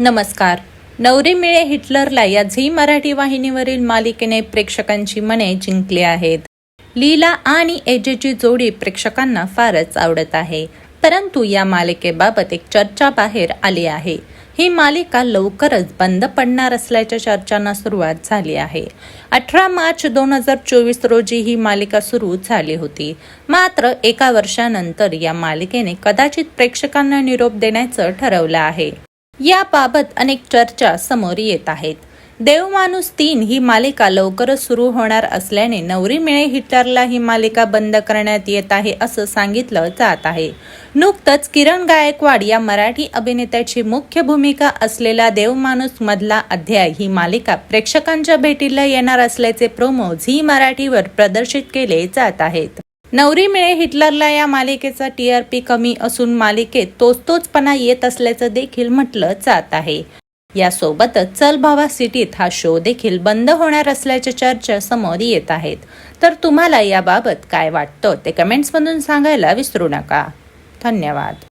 नमस्कार. नवरी मिळे हिटलरला या झी मराठी वाहिनीवरील मालिकेने प्रेक्षकांची मने जिंकली आहेत. लीला आणि एजेची जोडी प्रेक्षकांना फारच आवडत आहे. परंतु या मालिकेबाबत एक चर्चा बाहेर आली आहे. ही मालिका लवकरच बंद पडणार असल्याच्या चर्चांना सुरुवात झाली आहे. अठरा मार्च दोन हजार चोवीस रोजी ही मालिका सुरू झाली होती. मात्र एका वर्षानंतर या मालिकेने कदाचित प्रेक्षकांना निरोप देण्याचं ठरवलं आहे. याबाबत अनेक चर्चा समोर येत आहेत. देवमाणूस तीन ही मालिका लवकरच सुरू होणार असल्याने नवरी मिळे हिटलरला ही मालिका बंद करण्यात येत आहे असं सांगितलं जात आहे. नुकतंच किरण गायकवाड या मराठी अभिनेत्याची मुख्य भूमिका असलेला देवमाणूस मधला अध्याय ही मालिका प्रेक्षकांच्या भेटीला येणार असल्याचे प्रोमो झी मराठीवर प्रदर्शित केले जात आहेत. नवरी मिळे हिटलरला या मालिकेचा टी आर पी कमी असून मालिकेत तोच तोचपणा येत असल्याचं देखील म्हटलं जात आहे. यासोबतच चल भावा सिटीत हा शो देखील बंद होणार असल्याच्या चर्चा समोर येत आहेत. तर तुम्हाला याबाबत काय वाटतं ते कमेंट्समधून सांगायला विसरू नका. धन्यवाद.